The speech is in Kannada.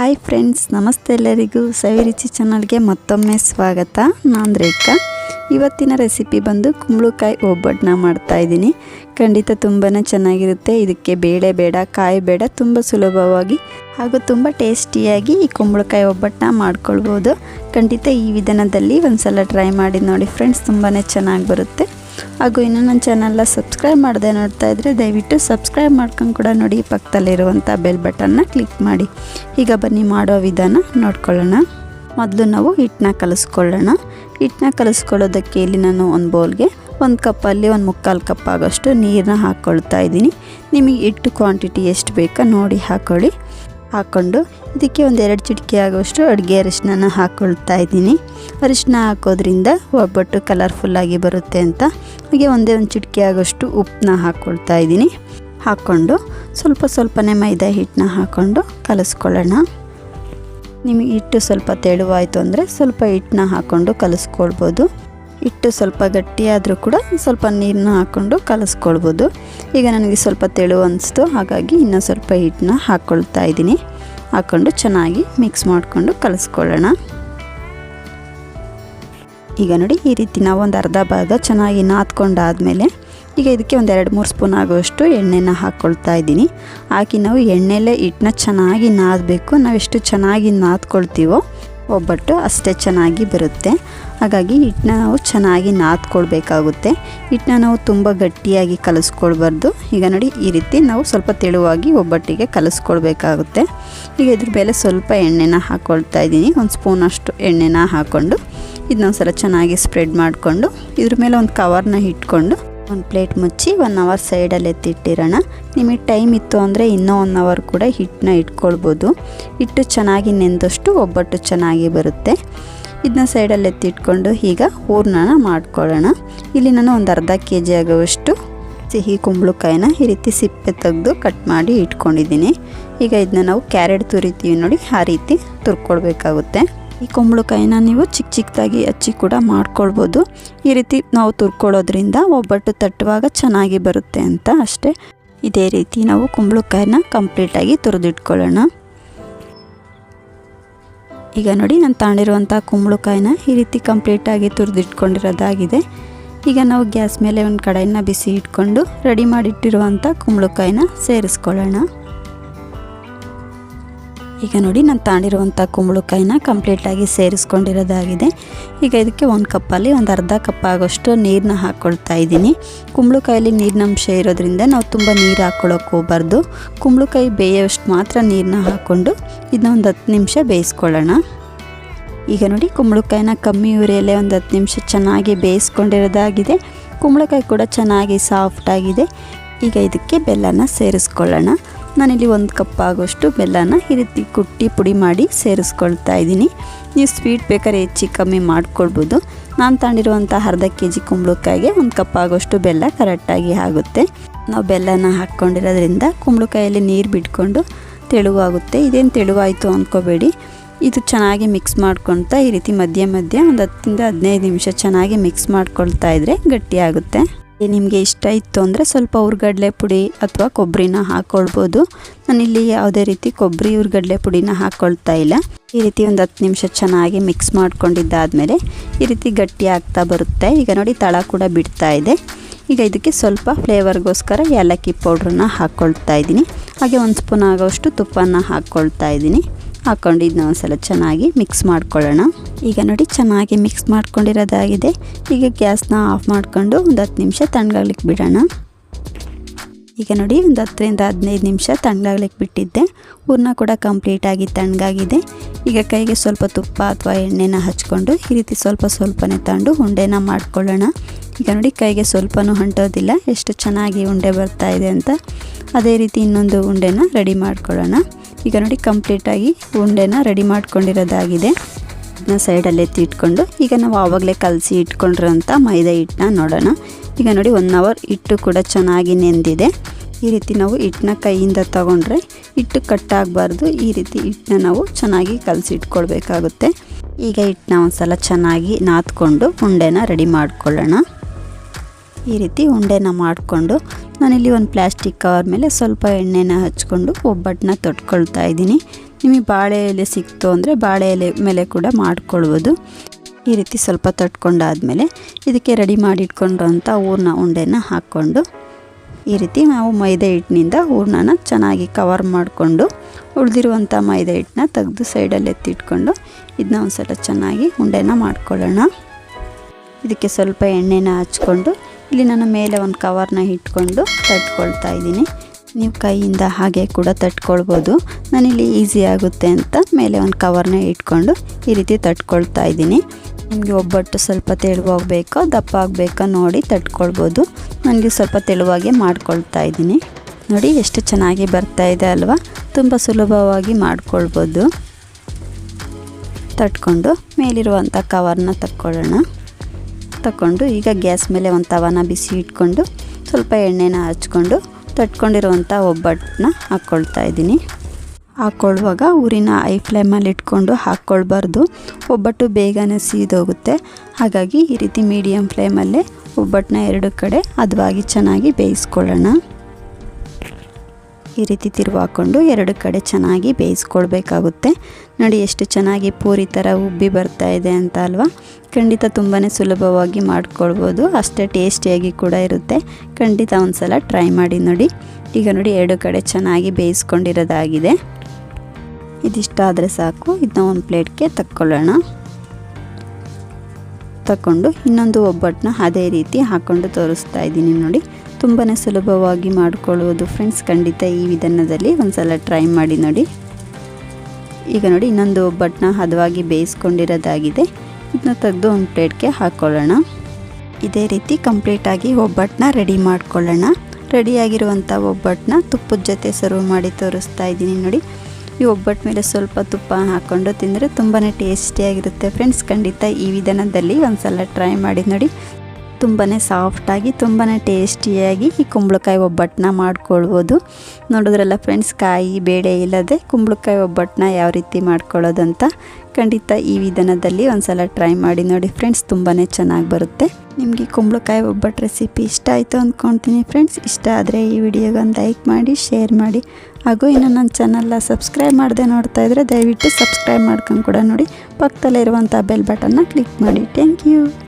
ಹಾಯ್ ಫ್ರೆಂಡ್ಸ್ ನಮಸ್ತೆ ಎಲ್ಲರಿಗೂ ಸವಿರುಚಿ ಚಾನಲ್ಗೆ ಮತ್ತೊಮ್ಮೆ ಸ್ವಾಗತ. ನಾನು ರೇಖಾ. ಇವತ್ತಿನ ರೆಸಿಪಿ ಬಂದು ಕುಂಬಳಕಾಯಿ ಒಬ್ಬಟ್ಟನ್ನ ಮಾಡ್ತಾಯಿದ್ದೀನಿ ಖಂಡಿತ ತುಂಬಾ ಚೆನ್ನಾಗಿರುತ್ತೆ. ಇದಕ್ಕೆ ಬೇಳೆ ಬೇಡ, ಕಾಯಿ ಬೇಡ, ತುಂಬ ಸುಲಭವಾಗಿ ಹಾಗೂ ತುಂಬ ಟೇಸ್ಟಿಯಾಗಿ ಈ ಕುಂಬಳಕಾಯಿ ಒಬ್ಬಟ್ಟನ್ನ ಮಾಡ್ಕೊಳ್ಬೋದು. ಖಂಡಿತ ಈ ವಿಧಾನದಲ್ಲಿ ಒಂದು ಸಲ ಟ್ರೈ ಮಾಡಿ ನೋಡಿ ಫ್ರೆಂಡ್ಸ್ ತುಂಬಾ ಚೆನ್ನಾಗಿ ಬರುತ್ತೆ. ಹಾಗೂ ಇನ್ನೂ ನನ್ನ ಚಾನಲ್ನ ಸಬ್ಸ್ಕ್ರೈಬ್ ಮಾಡದೆ ನೋಡ್ತಾ ಇದ್ದರೆ ದಯವಿಟ್ಟು ಸಬ್ಸ್ಕ್ರೈಬ್ ಮಾಡ್ಕೊಂಡು ಕೂಡ ನೋಡಿ ಪಕ್ಕದಲ್ಲಿರುವಂಥ ಬೆಲ್ ಬಟನ್ನ ಕ್ಲಿಕ್ ಮಾಡಿ. ಈಗ ಬನ್ನಿ ಮಾಡೋ ವಿಧಾನ ನೋಡ್ಕೊಳ್ಳೋಣ. ಮೊದಲು ನಾವು ಹಿಟ್ಟನ್ನ ಕಲಿಸ್ಕೊಳ್ಳೋಣ. ಹಿಟ್ಟನ್ನ ಕಲಿಸ್ಕೊಳ್ಳೋದಕ್ಕೆ ಇಲ್ಲಿ ನಾನು ಒಂದು ಬೌಲ್ಗೆ ಒಂದು ಕಪ್ಪಲ್ಲಿ ಒಂದು ಮುಕ್ಕಾಲು ಕಪ್ ಆಗೋಷ್ಟು ನೀರನ್ನ ಹಾಕ್ಕೊಳ್ತಾ ಇದ್ದೀನಿ. ನಿಮಗೆ ಹಿಟ್ಟು ಕ್ವಾಂಟಿಟಿ ಎಷ್ಟು ಬೇಕೋ ನೋಡಿ ಹಾಕ್ಕೊಳ್ಳಿ ಹಾಕ್ಕೊಂಡು ಇದಕ್ಕೆ ಒಂದು ಎರಡು ಚಿಟಿಕೆ ಆಗುವಷ್ಟು ಅಡುಗೆ ಅರಿಶಿನ ಹಾಕ್ಕೊಳ್ತಾ ಇದ್ದೀನಿ. ಅರಿಶಿನ ಹಾಕೋದ್ರಿಂದ ಒಬ್ಬಟ್ಟು ಕಲರ್ಫುಲ್ಲಾಗಿ ಬರುತ್ತೆ ಅಂತ. ಹಾಗೆ ಒಂದೇ ಒಂದು ಚಿಟಿಕೆ ಆಗೋಷ್ಟು ಉಪ್ಪನ್ನ ಹಾಕ್ಕೊಳ್ತಾ ಇದ್ದೀನಿ. ಹಾಕ್ಕೊಂಡು ಸ್ವಲ್ಪ ಸ್ವಲ್ಪನೇ ಮೈದಾ ಹಿಟ್ಟನ್ನ ಹಾಕ್ಕೊಂಡು ಕಲಿಸ್ಕೊಳ್ಳೋಣ. ನಿಮಗೆ ಹಿಟ್ಟು ಸ್ವಲ್ಪ ತೆಳುವಾಯಿತು ಅಂದರೆ ಸ್ವಲ್ಪ ಹಿಟ್ಟನ್ನ ಹಾಕ್ಕೊಂಡು ಕಲಿಸ್ಕೊಳ್ಬೋದು. ಹಿಟ್ಟು ಸ್ವಲ್ಪ ಗಟ್ಟಿಯಾದರೂ ಕೂಡ ಸ್ವಲ್ಪ ನೀರನ್ನ ಹಾಕ್ಕೊಂಡು ಕಲಸ್ಕೊಳ್ಬೋದು. ಈಗ ನನಗೆ ಸ್ವಲ್ಪ ತೆಳು ಅನಿಸ್ತು, ಹಾಗಾಗಿ ಇನ್ನೂ ಸ್ವಲ್ಪ ಹಿಟ್ಟನ್ನ ಹಾಕ್ಕೊಳ್ತಾ ಇದ್ದೀನಿ. ಹಾಕ್ಕೊಂಡು ಚೆನ್ನಾಗಿ ಮಿಕ್ಸ್ ಮಾಡಿಕೊಂಡು ಕಲಸ್ಕೊಳ್ಳೋಣ. ಈಗ ನೋಡಿ ಈ ರೀತಿ ನಾವು ಒಂದು ಅರ್ಧ ಭಾಗ ಚೆನ್ನಾಗಿ ನಾದ್ಕೊಂಡಾದಮೇಲೆ ಈಗ ಇದಕ್ಕೆ ಒಂದು ಎರಡು ಮೂರು ಸ್ಪೂನ್ ಆಗುವಷ್ಟು ಎಣ್ಣೆನ ಹಾಕ್ಕೊಳ್ತಾ ಇದ್ದೀನಿ. ಹಾಕಿ ನಾವು ಎಣ್ಣೆಲೇ ಹಿಟ್ಟನ್ನ ಚೆನ್ನಾಗಿ ನಾದಬೇಕು. ನಾವೆಷ್ಟು ಚೆನ್ನಾಗಿ ನಾದ್ಕೊಳ್ತೀವೋ ಒಬ್ಬಟ್ಟು ಅಷ್ಟೇ ಚೆನ್ನಾಗಿ ಬರುತ್ತೆ. ಹಾಗಾಗಿ ಹಿಟ್ಟನ್ನ ನಾವು ಚೆನ್ನಾಗಿ ನಾದ್ಕೊಳ್ಬೇಕಾಗುತ್ತೆ. ಹಿಟ್ಟನ್ನ ನಾವು ತುಂಬ ಗಟ್ಟಿಯಾಗಿ ಕಲಿಸ್ಕೊಳ್ಬಾರ್ದು. ಈಗ ನೋಡಿ ಈ ರೀತಿ ನಾವು ಸ್ವಲ್ಪ ತೆಳುವಾಗಿ ಒಬ್ಬಟ್ಟಿಗೆ ಕಲಿಸ್ಕೊಳ್ಬೇಕಾಗುತ್ತೆ. ಈಗ ಇದ್ರ ಮೇಲೆ ಸ್ವಲ್ಪ ಎಣ್ಣೆನ ಹಾಕ್ಕೊಳ್ತಾ ಇದ್ದೀನಿ. ಒಂದು ಸ್ಪೂನಷ್ಟು ಎಣ್ಣೆನ ಹಾಕ್ಕೊಂಡು ಇದನ್ನೊಂದು ಸಲ ಚೆನ್ನಾಗಿ ಸ್ಪ್ರೆಡ್ ಮಾಡಿಕೊಂಡು, ಇದ್ರ ಮೇಲೆ ಒಂದು ಕವರ್ನ ಇಟ್ಕೊಂಡು ಒಂದು ಪ್ಲೇಟ್ ಮುಚ್ಚಿ ಒನ್ ಅವರ್ ಸೈಡಲ್ಲಿ ಎತ್ತಿಟ್ಟಿರೋಣ ನಿಮಗೆ ಟೈಮ್ ಇತ್ತು ಅಂದರೆ ಇನ್ನೂ ಒನ್ ಅವರ್ ಕೂಡ ಹಿಟ್ಟನ್ನ ಇಟ್ಕೊಳ್ಬೋದು. ಹಿಟ್ಟು ಚೆನ್ನಾಗಿ ನೆಂದಷ್ಟು ಒಬ್ಬಟ್ಟು ಚೆನ್ನಾಗಿ ಬರುತ್ತೆ. ಇದನ್ನ ಸೈಡಲ್ಲಿ ಎತ್ತಿಟ್ಕೊಂಡು ಈಗ ಹೂರ್ಣನ ಮಾಡ್ಕೊಳ್ಳೋಣ. ಇಲ್ಲಿ ನಾನು ಒಂದು ಅರ್ಧ ಕೆ ಜಿ ಆಗುವಷ್ಟು ಸಿಹಿ ಕುಂಬಳಕಾಯಿನ ಈ ರೀತಿ ಸಿಪ್ಪೆ ತೆಗೆದು ಕಟ್ ಮಾಡಿ ಇಟ್ಕೊಂಡಿದ್ದೀನಿ. ಈಗ ಇದನ್ನ ನಾವು ಕ್ಯಾರೆಟ್ ತುರಿತೀವಿ ನೋಡಿ, ಆ ರೀತಿ ತುರ್ಕೊಳ್ಬೇಕಾಗುತ್ತೆ. ಈ ಕುಂಬಳಕಾಯಿನ ನೀವು ಚಿಕ್ಕ ಚಿಕ್ಕದಾಗಿ ಹಚ್ಚಿ ಕೂಡ ಮಾಡ್ಕೊಳ್ಬೋದು. ಈ ರೀತಿ ನಾವು ತುರ್ಕೊಳ್ಳೋದ್ರಿಂದ ಒಬ್ಬಟ್ಟು ತಟ್ಟುವಾಗ ಚೆನ್ನಾಗಿ ಬರುತ್ತೆ ಅಂತ ಅಷ್ಟೇ. ಇದೇ ರೀತಿ ನಾವು ಕುಂಬಳಕಾಯಿನ ಕಂಪ್ಲೀಟಾಗಿ ತುರಿದಿಟ್ಕೊಳ್ಳೋಣ. ಈಗ ನೋಡಿ ನಾನು ತಾಂಡಿರುವಂಥ ಕುಂಬಳಕಾಯಿನ ಈ ರೀತಿ ಕಂಪ್ಲೀಟಾಗಿ ತುರಿದಿಟ್ಕೊಂಡಿರೋದಾಗಿದೆ. ಈಗ ನಾವು ಗ್ಯಾಸ್ ಮೇಲೆ ಒಂದು ಕಡಾಯಿನ ಬಿಸಿ ಇಟ್ಕೊಂಡು ರೆಡಿ ಮಾಡಿಟ್ಟಿರುವಂಥ ಕುಂಬಳಕಾಯಿನ ಸೇರಿಸ್ಕೊಳ್ಳೋಣ. ಈಗ ನೋಡಿ, ನಾನು ತಾಂಡಿರುವಂಥ ಕುಂಬಳಕಾಯಿನ ಕಂಪ್ಲೀಟಾಗಿ ಸೇರಿಸ್ಕೊಂಡಿರೋದಾಗಿದೆ. ಈಗ ಇದಕ್ಕೆ ಒಂದು ಕಪ್ಪಲ್ಲಿ ಒಂದು ಅರ್ಧ ಕಪ್ ಆಗೋಷ್ಟು ನೀರನ್ನ ಹಾಕ್ಕೊಳ್ತಾ ಇದ್ದೀನಿ. ಕುಂಬಳಕಾಯಲ್ಲಿ ನೀರಿನ ಅಂಶ ಇರೋದ್ರಿಂದ ನಾವು ತುಂಬ ನೀರು ಹಾಕ್ಕೊಳ್ಳೋಕೆ ಹೋಗ್ಬಾರ್ದು. ಕುಂಬಳಕಾಯಿ ಬೇಯೋಷ್ಟು ಮಾತ್ರ ನೀರನ್ನ ಹಾಕ್ಕೊಂಡು ಇದನ್ನ ಒಂದು ಹತ್ತು ನಿಮಿಷ ಬೇಯಿಸ್ಕೊಳ್ಳೋಣ. ಈಗ ನೋಡಿ, ಕುಂಬಳಕಾಯಿನ ಕಮ್ಮಿ ಉರಿಯಲ್ಲೇ ಒಂದು ಹತ್ತು ನಿಮಿಷ ಚೆನ್ನಾಗಿ ಬೇಯಿಸ್ಕೊಂಡಿರೋದಾಗಿದೆ. ಕುಂಬಳಕಾಯಿ ಕೂಡ ಚೆನ್ನಾಗಿ ಸಾಫ್ಟಾಗಿದೆ ಈಗ ಇದಕ್ಕೆ ಬೆಲ್ಲನ ಸೇರಿಸ್ಕೊಳ್ಳೋಣ. ನಾನಿಲ್ಲಿ ಒಂದು ಕಪ್ ಆಗೋಷ್ಟು ಬೆಲ್ಲನ ಈ ರೀತಿ ಕುಟ್ಟಿ ಪುಡಿ ಮಾಡಿ ಸೇರಿಸ್ಕೊಳ್ತಾ ಇದ್ದೀನಿ. ನೀವು ಸ್ವೀಟ್ ಬೇಕಾದ್ರೆ ಹೆಚ್ಚಿ ಕಮ್ಮಿ ಮಾಡ್ಕೊಳ್ಬೋದು. ನಾನು ತಗೊಂಡಿರುವಂಥ ಅರ್ಧ ಕೆ ಜಿ ಕುಂಬಳಕಾಯಿಗೆ ಒಂದು ಕಪ್ ಆಗೋಷ್ಟು ಬೆಲ್ಲ ಕರೆಕ್ಟಾಗಿ ಆಗುತ್ತೆ. ನಾವು ಬೆಲ್ಲನ ಹಾಕ್ಕೊಂಡಿರೋದ್ರಿಂದ ಕುಂಬಳಕಾಯಲ್ಲಿ ನೀರು ಬಿಟ್ಕೊಂಡು ತೆಳುವಾಗುತ್ತೆ. ಇದೇನು ತೆಳುವಾಯಿತು ಅಂದ್ಕೋಬೇಡಿ ಇದು ಚೆನ್ನಾಗಿ ಮಿಕ್ಸ್ ಮಾಡ್ಕೊಳ್ತಾ ಈ ರೀತಿ ಮಧ್ಯ ಮಧ್ಯ ಒಂದು ಹತ್ತಿಂದ ಹದಿನೈದು ನಿಮಿಷ ಚೆನ್ನಾಗಿ ಮಿಕ್ಸ್ ಮಾಡ್ಕೊಳ್ತಾ ಇದ್ದರೆ ಗಟ್ಟಿಯಾಗುತ್ತೆ ನಿಮಗೆ ಇಷ್ಟ ಇತ್ತು ಅಂದರೆ ಸ್ವಲ್ಪ ಹುರ್ಗಡ್ಲೆ ಪುಡಿ ಅಥವಾ ಕೊಬ್ಬರಿನ ಹಾಕ್ಕೊಳ್ಬೋದು ನಾನಿಲ್ಲಿ ಯಾವುದೇ ರೀತಿ ಕೊಬ್ಬರಿ ಹುರ್ಗಡ್ಲೆ ಪುಡಿನ ಹಾಕ್ಕೊಳ್ತಾ ಇಲ್ಲ. ಈ ರೀತಿ ಒಂದು ಹತ್ತು ನಿಮಿಷ ಚೆನ್ನಾಗಿ ಮಿಕ್ಸ್ ಮಾಡ್ಕೊಂಡಿದ್ದಾದಮೇಲೆ ಈ ರೀತಿ ಗಟ್ಟಿ ಆಗ್ತಾ ಬರುತ್ತೆ. ಈಗ ನೋಡಿ ತಳ ಕೂಡ ಬಿಡ್ತಾ ಇದೆ. ಈಗ ಇದಕ್ಕೆ ಸ್ವಲ್ಪ ಫ್ಲೇವರ್ಗೋಸ್ಕರ ಏಲಕ್ಕಿ ಪೌಡ್ರನ್ನ ಹಾಕ್ಕೊಳ್ತಾ ಇದ್ದೀನಿ. ಹಾಗೆ ಒಂದು ಸ್ಪೂನ್ ಆಗೋಷ್ಟು ತುಪ್ಪನ ಹಾಕ್ಕೊಳ್ತಾ ಇದ್ದೀನಿ. ಹಾಕ್ಕೊಂಡು ಇದನ್ನ ಒಂದ್ಸಲ ಚೆನ್ನಾಗಿ ಮಿಕ್ಸ್ ಮಾಡ್ಕೊಳ್ಳೋಣ. ಈಗ ನೋಡಿ ಚೆನ್ನಾಗಿ ಮಿಕ್ಸ್ ಮಾಡ್ಕೊಂಡಿರೋದಾಗಿದೆ. ಈಗ ಗ್ಯಾಸ್ನ ಆಫ್ ಮಾಡಿಕೊಂಡು ಒಂದು ಹತ್ತು ನಿಮಿಷ ತಣ್ಣಗಾಗ್ಲಿಕ್ಕೆ ಬಿಡೋಣ. ಈಗ ನೋಡಿ ಒಂದು ಹತ್ತರಿಂದ ಹದಿನೈದು ನಿಮಿಷ ತಣ್ಣಗಾಗ್ಲಿಕ್ಕೆ ಬಿಟ್ಟಿದ್ದೆ. ಹೂರ್ಣ ಕೂಡ ಕಂಪ್ಲೀಟಾಗಿ ತಣ್ಣಗಾಗಿದೆ. ಈಗ ಕೈಗೆ ಸ್ವಲ್ಪ ತುಪ್ಪ ಅಥವಾ ಎಣ್ಣೆನ ಹಚ್ಕೊಂಡು ಈ ರೀತಿ ಸ್ವಲ್ಪ ಸ್ವಲ್ಪನೇ ತಗೊಂಡು ಉಂಡೆನ ಮಾಡ್ಕೊಳ್ಳೋಣ. ಈಗ ನೋಡಿ ಕೈಗೆ ಸ್ವಲ್ಪನೂ ಅಂಟೋದಿಲ್ಲ ಎಷ್ಟು ಚೆನ್ನಾಗಿ ಉಂಡೆ ಬರ್ತಾ ಇದೆ ಅಂತ. ಅದೇ ರೀತಿ ಇನ್ನೊಂದು ಉಂಡೆನ ರೆಡಿ ಮಾಡ್ಕೊಳ್ಳೋಣ. ಈಗ ನೋಡಿ ಕಂಪ್ಲೀಟಾಗಿ ಉಂಡೆನ ರೆಡಿ ಮಾಡ್ಕೊಂಡಿರೋದಾಗಿದೆ. ಇದನ್ನ ಸೈಡಲ್ಲಿ ಎತ್ತಿ ಇಟ್ಕೊಂಡು ಈಗ ನಾವು ಆವಾಗಲೇ ಕಲಸಿ ಇಟ್ಕೊಂಡಿರೋಂಥ ಮೈದಾ ಹಿಟ್ಟನ್ನ ನೋಡೋಣ. ಈಗ ನೋಡಿ ಒನ್ ಅವರ್ ಹಿಟ್ಟು ಕೂಡ ಚೆನ್ನಾಗಿ ನೆಂದಿದೆ. ಈ ರೀತಿ ನಾವು ಹಿಟ್ಟನ್ನ ಕೈಯಿಂದ ತಗೊಂಡ್ರೆ ಹಿಟ್ಟು ಕಟ್ಟಾಗಬಾರ್ದು ಈ ರೀತಿ ಹಿಟ್ಟನ್ನ ನಾವು ಚೆನ್ನಾಗಿ ಕಲಸಿ ಇಟ್ಕೊಳ್ಬೇಕಾಗುತ್ತೆ. ಈಗ ಹಿಟ್ಟನ್ನ ಒಂದ್ಸಲ ಚೆನ್ನಾಗಿ ನಾದ್ಕೊಂಡು ಉಂಡೆನ ರೆಡಿ ಮಾಡ್ಕೊಳ್ಳೋಣ. ಈ ರೀತಿ ಉಂಡೆನ ಮಾಡಿಕೊಂಡು ನಾನಿಲ್ಲಿ ಒಂದು ಪ್ಲ್ಯಾಸ್ಟಿಕ್ ಕವರ್ ಮೇಲೆ ಸ್ವಲ್ಪ ಎಣ್ಣೆನ ಹಚ್ಕೊಂಡು ಒಬ್ಬಟ್ಟನ್ನ ತೊಟ್ಕೊಳ್ತಾ ಇದ್ದೀನಿ. ನಿಮಗೆ ಬಾಳೆ ಎಲೆ ಸಿಕ್ತು ಅಂದರೆ ಬಾಳೆ ಎಲೆ ಮೇಲೆ ಕೂಡ ಮಾಡ್ಕೊಳ್ಬೋದು. ಈ ರೀತಿ ಸ್ವಲ್ಪ ತಟ್ಕೊಂಡಾದಮೇಲೆ ಇದಕ್ಕೆ ರೆಡಿ ಮಾಡಿಟ್ಕೊಂಡಿರೋಂಥ ಹೂರ್ಣ ಉಂಡೆನ ಹಾಕ್ಕೊಂಡು ಈ ರೀತಿ ನಾವು ಮೈದಾ ಹಿಟ್ಟಿನಿಂದ ಹೂರ್ಣನ ಚೆನ್ನಾಗಿ ಕವರ್ ಮಾಡಿಕೊಂಡು ಉಳಿದಿರುವಂಥ ಮೈದಾ ಹಿಟ್ಟನ್ನ ತೆಗೆದು ಸೈಡಲ್ಲಿ ಎತ್ತಿಟ್ಕೊಂಡು ಇದನ್ನ ಒಂದು ಸಲ ಚೆನ್ನಾಗಿ ಉಂಡೆನ ಮಾಡ್ಕೊಳ್ಳೋಣ. ಇದಕ್ಕೆ ಸ್ವಲ್ಪ ಎಣ್ಣೆನ ಹಚ್ಕೊಂಡು ಇಲ್ಲಿ ನಾನು ಮೇಲೆ ಒಂದು ಕವರ್ನ ಇಟ್ಕೊಂಡು ತಟ್ಕೊಳ್ತಾ ಇದ್ದೀನಿ. ನೀವು ಕೈಯಿಂದ ಹಾಗೆ ಕೂಡ ತಟ್ಕೊಳ್ಬೋದು. ನಾನಿಲ್ಲಿ ಈಸಿ ಆಗುತ್ತೆ ಅಂತ ಮೇಲೆ ಒಂದು ಕವರ್ನ ಇಟ್ಕೊಂಡು ಈ ರೀತಿ ತಟ್ಕೊಳ್ತಾ ಇದ್ದೀನಿ. ನಿಮಗೆ ಒಬ್ಬಟ್ಟು ಸ್ವಲ್ಪ ತೆಳುವಾಗಬೇಕೋ, ದಪ್ಪ ಆಗಬೇಕೋ ನೋಡಿ ತಟ್ಕೊಳ್ಬೋದು. ನನಗೆ ಸ್ವಲ್ಪ ತೆಳುವಾಗೆ ಮಾಡ್ಕೊಳ್ತಾ ಇದ್ದೀನಿ. ನೋಡಿ ಎಷ್ಟು ಚೆನ್ನಾಗಿ ಬರ್ತಾ ಇದೆ ಅಲ್ವಾ? ತುಂಬ ಸುಲಭವಾಗಿ ಮಾಡ್ಕೊಳ್ಬೋದು. ತಟ್ಕೊಂಡು ಮೇಲಿರುವಂಥ ಕವರ್ನ ತಕ್ಕೊಳ್ಳೋಣ ತಗೊಂಡು ಈಗ ಗ್ಯಾಸ್ ಮೇಲೆ ಒಂದು ತವನ ಬಿಸಿ ಇಟ್ಕೊಂಡು ಸ್ವಲ್ಪ ಎಣ್ಣೆನ ಹಚ್ಕೊಂಡು ತಟ್ಕೊಂಡಿರುವಂಥ ಒಬ್ಬಟ್ಟನ್ನ ಹಾಕ್ಕೊಳ್ತಾ ಇದ್ದೀನಿ. ಹಾಕ್ಕೊಳ್ಳುವಾಗ ಊರಿನ ಐ ಫ್ಲೇಮಲ್ಲಿ ಇಟ್ಕೊಂಡು ಹಾಕ್ಕೊಳ್ಬಾರ್ದು. ಒಬ್ಬಟ್ಟು ಬೇಗನೆ ಸೀದೋಗುತ್ತೆ. ಹಾಗಾಗಿ ಈ ರೀತಿ ಮೀಡಿಯಮ್ ಫ್ಲೇಮಲ್ಲೇ ಒಬ್ಬಟ್ಟನ್ನ ಎರಡು ಕಡೆ ಹದವಾಗಿ ಚೆನ್ನಾಗಿ ಬೇಯಿಸ್ಕೊಳ್ಳೋಣ. ಈ ರೀತಿ ತಿರುವಾಕೊಂಡು ಎರಡು ಕಡೆ ಚೆನ್ನಾಗಿ ಬೇಯಿಸ್ಕೊಳ್ಬೇಕಾಗುತ್ತೆ. ನೋಡಿ ಎಷ್ಟು ಚೆನ್ನಾಗಿ ಪೂರಿ ಥರ ಉಬ್ಬಿ ಬರ್ತಾ ಇದೆ ಅಂತ ಅಲ್ವಾ? ಖಂಡಿತ ತುಂಬಾ ಸುಲಭವಾಗಿ ಮಾಡ್ಕೊಳ್ಬೋದು. ಅಷ್ಟೇ ಟೇಸ್ಟಿಯಾಗಿ ಕೂಡ ಇರುತ್ತೆ. ಖಂಡಿತ ಒಂದು ಸಲ ಟ್ರೈ ಮಾಡಿ ನೋಡಿ. ಈಗ ನೋಡಿ ಎರಡು ಕಡೆ ಚೆನ್ನಾಗಿ ಬೇಯಿಸ್ಕೊಂಡಿರೋದಾಗಿದೆ. ಇದಿಷ್ಟ ಆದರೆ ಸಾಕು. ಇದನ್ನ ಒಂದು ಪ್ಲೇಟ್ಗೆ ತಕ್ಕೊಳ್ಳೋಣ. ತಗೊಂಡು ಇನ್ನೊಂದು ಒಬ್ಬಟ್ಟನ್ನ ಅದೇ ರೀತಿ ಹಾಕ್ಕೊಂಡು ತೋರಿಸ್ತಾ ಇದ್ದೀನಿ ನೋಡಿ. ತುಂಬಾ ಸುಲಭವಾಗಿ ಮಾಡಿಕೊಳ್ಳುವುದು ಫ್ರೆಂಡ್ಸ್ ಖಂಡಿತ ಈ ವಿಧಾನದಲ್ಲಿ ಒಂದು ಸಲ ಟ್ರೈ ಮಾಡಿ ನೋಡಿ. ಈಗ ನೋಡಿ, ಇನ್ನೊಂದು ಒಬ್ಬಟ್ಟನ್ನ ಹದವಾಗಿ ಬೇಯಿಸ್ಕೊಂಡಿರೋದಾಗಿದೆ. ಇದನ್ನ ತೆಗೆದು ಒಂದು ಪ್ಲೇಟ್ಗೆ ಹಾಕ್ಕೊಳ್ಳೋಣ ಇದೇ ರೀತಿ ಕಂಪ್ಲೀಟಾಗಿ ಒಬ್ಬಟ್ಟನ್ನ ರೆಡಿ ಮಾಡ್ಕೊಳ್ಳೋಣ. ರೆಡಿಯಾಗಿರುವಂಥ ಒಬ್ಬಟ್ಟನ್ನ ತುಪ್ಪದ ಜೊತೆ ಸರ್ವ್ ಮಾಡಿ ತೋರಿಸ್ತಾ ಇದ್ದೀನಿ ನೋಡಿ. ಈ ಒಬ್ಬಟ್ಟು ಮೇಲೆ ಸ್ವಲ್ಪ ತುಪ್ಪ ಹಾಕ್ಕೊಂಡು ತಿಂದರೆ ತುಂಬಾ ಟೇಸ್ಟಿಯಾಗಿರುತ್ತೆ ಫ್ರೆಂಡ್ಸ್ ಖಂಡಿತ ಈ ವಿಧಾನದಲ್ಲಿ ಒಂದು ಸಲ ಟ್ರೈ ಮಾಡಿ ನೋಡಿ. ತುಂಬಾ ಸಾಫ್ಟಾಗಿ ತುಂಬಾ ಟೇಸ್ಟಿಯಾಗಿ ಈ ಕುಂಬಳಕಾಯಿ ಒಬ್ಬಟ್ಟನ್ನ ಮಾಡ್ಕೊಳ್ಬೋದು. ನೋಡಿದ್ರಲ್ಲ ಫ್ರೆಂಡ್ಸ್ ಕಾಯಿ, ಬೇಳೆ ಇಲ್ಲದೆ ಕುಂಬಳಕಾಯಿ ಒಬ್ಬಟ್ಟನ್ನ ಯಾವ ರೀತಿ ಮಾಡ್ಕೊಳ್ಳೋದಂತ ಖಂಡಿತ ಈ ವಿಧಾನದಲ್ಲಿ ಒಂದು ಸಲ ಟ್ರೈ ಮಾಡಿ ನೋಡಿ ಫ್ರೆಂಡ್ಸ್ ತುಂಬಾ ಚೆನ್ನಾಗಿ ಬರುತ್ತೆ. ನಿಮಗೆ ಕುಂಬಳಕಾಯಿ ಒಬ್ಬಟ್ಟು ರೆಸಿಪಿ ಇಷ್ಟ ಆಯಿತು ಅಂದ್ಕೊಳ್ತೀನಿ ಫ್ರೆಂಡ್ಸ್ ಇಷ್ಟ ಆದರೆ ಈ ವಿಡಿಯೋಗೊಂದು ಲೈಕ್ ಮಾಡಿ ಶೇರ್ ಮಾಡಿ. ಹಾಗೂ ಇನ್ನು ನನ್ನ ಚಾನಲ್ನ ಸಬ್ಸ್ಕ್ರೈಬ್ ಮಾಡದೆ ನೋಡ್ತಾ ಇದ್ದರೆ ದಯವಿಟ್ಟು ಸಬ್ಸ್ಕ್ರೈಬ್ ಮಾಡ್ಕೊಂಡು ಕೂಡ ನೋಡಿ. ಪಕ್ಕದಲ್ಲಿರುವಂಥ ಬೆಲ್ ಬಟನ್ನ ಕ್ಲಿಕ್ ಮಾಡಿ. Thank you